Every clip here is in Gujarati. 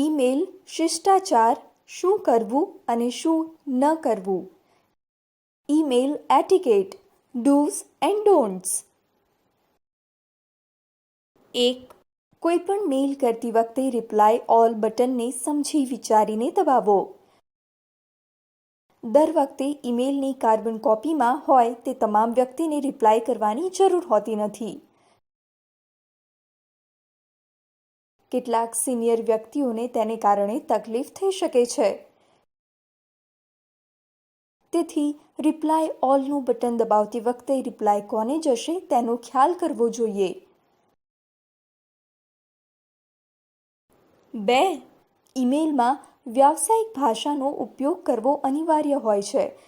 ઈમેલ શિષ્ટાચાર શું કરવું અને શું ન કરવું? Email etiquette do's and don'ts. એક, કોઈપણ મેલ કરતી વખતે રિપ્લાય ઓલ બટનને સમજી વિચારીને દબાવો. દર વખતે ઈમેલની કાર્બન કોપીમાં હોય તે તમામ વ્યક્તિને રિપ્લાય કરવાની જરૂર હોતી નથી. કેટલાક સિનિયર વ્યક્તિઓને તેને કારણે તકલીફ થઈ શકે છે. તેથી રિપ્લાય ઓલનું બટન દબાવતી વખતે રિપ્લાય કોને જશે તેનો ખ્યાલ કરવો જોઈએ. બે ઈમેલમાં વ્યાવસાયિક ભાષાનો ઉપયોગ કરવો અનિવાર્ય હોય છે.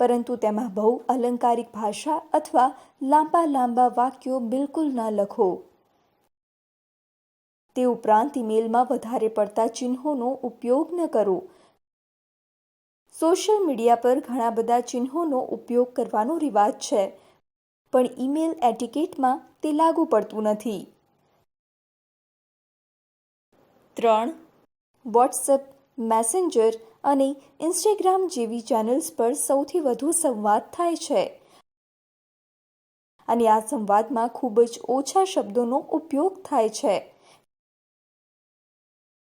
પરંતુ તેમાં બહુ અલંકારિક ભાષા અથવા લાંબા લાંબા વાક્યો બિલકુલ ન લખો. તે ઉપરાંત ઈમેલમાં વધારે પડતા ચિહ્નોનો ઉપયોગ ન કરો. સોશિયલ મીડિયા પર ઘણા બધા ચિહ્નોનો ઉપયોગ કરવાનો રિવાજ છે, પણ ઈમેલ એટિકેટમાં તે લાગુ પડતું નથી. ત્રણ, વોટ્સએપ, મેસેન્જર અને ઇન્સ્ટાગ્રામ જેવી ચેનલ્સ પર સૌથી વધુ સંવાદ થાય છે. અને આ સંવાદમાં ખૂબ જ ઓછા શબ્દોનો ઉપયોગ થાય છે.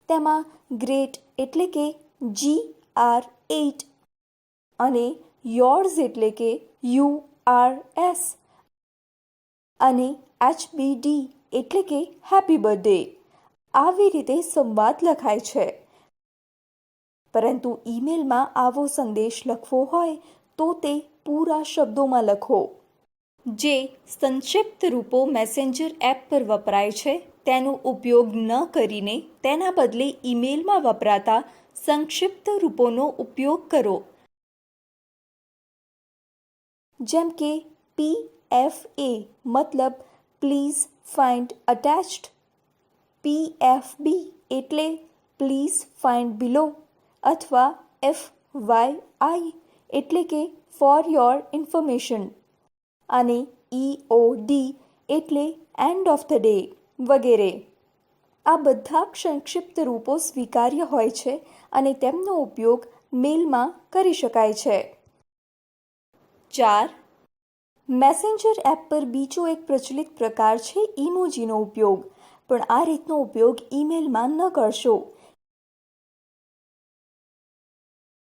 તેમાં ગ્રેટ એટલે કે જી આર એટ અને યોર્સ એટલે કે યુ આર એસ અને એચબીડી એટલે કે હેપી બર્થડે આવી રીતે સંવાદ લખાય છે. પરંતુ ઈમેલમાં આવો સંદેશ લખવો હોય તો તે પૂરા શબ્દોમાં લખો. જે સંક્ષિપ્ત રૂપો મેસેન્જર એપ પર વપરાય છે. તેનો ઉપયોગ ન કરીને તેના બદલે ઈમેલમાં વપરાતા સંક્ષિપ્ત રૂપોનો ઉપયોગ કરો. જેમ કે પી એફ એ મતલબ please find attached P F B એટલે પ્લીઝ ફાઇન્ડ બિલો અથવા એફ વાય આઈ એટલે કે ફોર યોર ઇન્ફોર્મેશન અને ઈ ઓ ડી એટલે એન્ડ ઓફ ધ ડે વગેરે. આ બધા સંક્ષિપ્ત રૂપો સ્વીકાર્ય હોય છે અને તેમનો ઉપયોગ મેલમાં કરી શકાય છે. ચાર, મેસેન્જર એપ પર બીજો એક પ્રચલિત પ્રકાર છે ઇમોજીનો ઉપયોગ, પણ આ રીતનો ઉપયોગ ઈમેલમાં ન કરશો.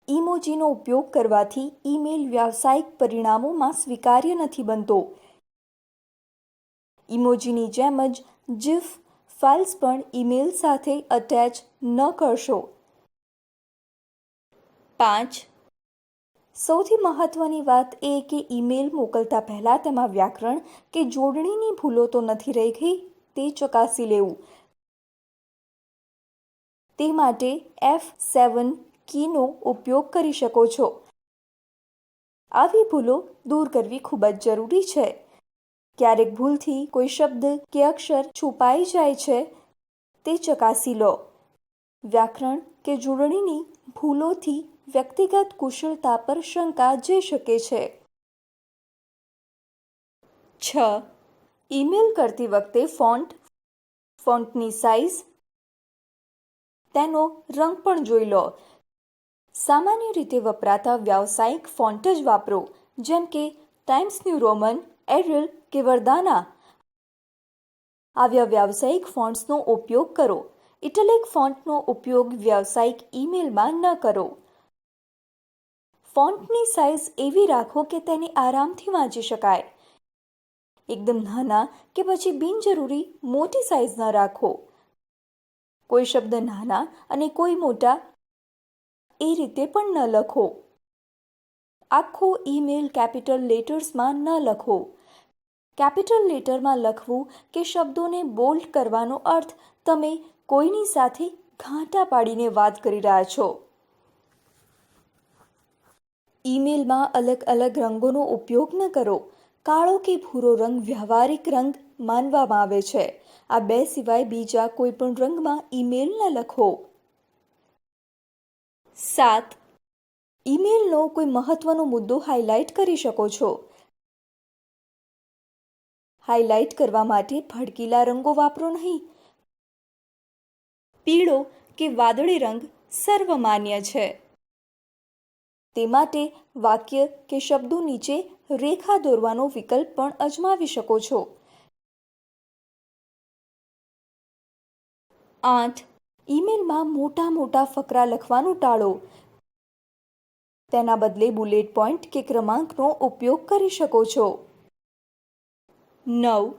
ઇમોજીનો ઉપયોગ કરવાથી ઈમેલ વ્યાવસાયિક પરિણામોમાં સ્વીકાર્ય નથી બનતો. ઇમોજીની જેમ જ જીફ ફાઇલ્સ પણ ઈમેલ સાથે અટેચ ન કરશો. પાંચ. સૌથી મહત્વની વાત એ કે ઈમેલ મોકલતા પહેલાં તેમાં વ્યાકરણ કે જોડણીની ભૂલો તો નથી રહી ગઈ, તે ચકાસી લેવું. તે માટે એફ સેવન કીનો ઉપયોગ કરી શકો છો. આવી ભૂલો દૂર કરવી ખૂબ જ જરૂરી છે. ક્યારેક ભૂલથી કોઈ શબ્દ કે અક્ષર છુપાઈ જાય છે, તે ચકાસી લો. વ્યાકરણ કે જોડણીની ભૂલોથી વ્યક્તિગત કુશળતા પર શંકા જઈ શકે છે. છ. ઈમેલ કરતી વખતે ફોન્ટ, ફોન્ટની સાઇઝ, તેનો રંગ પણ જોઈ લો. સામાન્ય રીતે વપરાતા વ્યાવસાયિક ફોન્ટ જ વાપરો, જેમ કે ટાઈમ્સ ન્યૂ રોમન એરિલ કે વરદાના આવ્યા વ્યાવસાયિક ફોન્ટ્સનો ઉપયોગ કરો. ઇટલિક ફોન્ટનો ઉપયોગ વ્યાવસાયિક ઈમેલમાં ન કરો. ફોન્ટની સાઇઝ એવી રાખો કે તેને આરામથી વાંચી શકાય. એકદમ નાના કે પછી બિનજરૂરી મોટી સાઇઝ ન રાખો. કોઈ શબ્દ નાના અને કોઈ મોટા એ રીતે પણ ન લખો. આખો ઈમેલ કેપિટલ લેટર્સમાં ન લખો. કેપિટલ લેટરમાં લખવું કે શબ્દોને બોલ્ડ કરવાનો અર્થ તમે કોઈની સાથે ઘાંટા પાડીને વાત કરી રહ્યા છો. ઈમેલમાં અલગ અલગ રંગોનો ઉપયોગ ન કરો. કાળો કે ભૂરો રંગ વ્યવહારિક રંગ માનવામાં આવે છે. આ બે સિવાય બીજા કોઈપણ રંગમાં ઈમેલ ન લખો. સાત ઈમેલનો કોઈ મહત્વનો મુદ્દો હાઇલાઇટ કરી શકો છો. હાઇલાઇટ કરવા માટે ભડકીલા રંગો વાપરો નહીં. પીળો કે વાદળી રંગ સર્વમાન્ય છે. તે માટે વાક્ય કે શબ્દો નીચે રેખા દોરવાનો વિકલ્પ પણ અજમાવી શકો છો. આઠ. ઈમેલમાં મોટા મોટા ફકરા લખવાનું ટાળો. તેના બદલે બુલેટ પોઈન્ટ કે ક્રમાંકનો ઉપયોગ કરી શકો છો. નવ.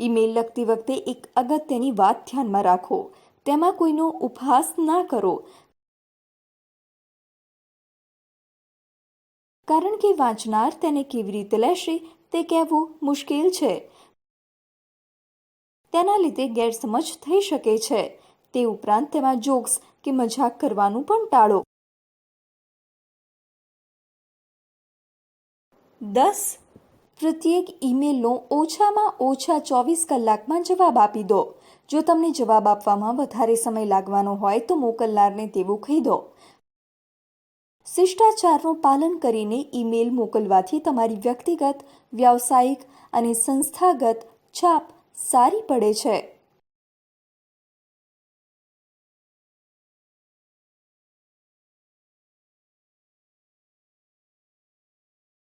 ઈમેલ લખતી વખતે એક અગત્યની વાત ધ્યાનમાં રાખો. તેમાં કોઈનો ઉપહાસ ના કરો. કારણ કે વાંચનાર તેને કેવી રીતે લેશે તે કહેવું મુશ્કેલ છે. તેના લીધે ગેરસમજ થઈ શકે છે. તે ઉપરાંત તેમાં જોક્સ કે મજાક કરવાનું પણ ટાળો. દસ? પ્રત્યેક ઈમેલનો ઓછામાં ઓછા ચોવીસ કલાકમાં જવાબ આપી દો. જો તમને જવાબ આપવામાં વધારે સમય લાગવાનો હોય તો મોકલનારને તેવું કહી દો. શિષ્ટાચારનું પાલન કરીને ઈમેલ મોકલવાથી તમારી વ્યક્તિગત, વ્યાવસાયિક અને સંસ્થાગત છાપ સારી પડે છે.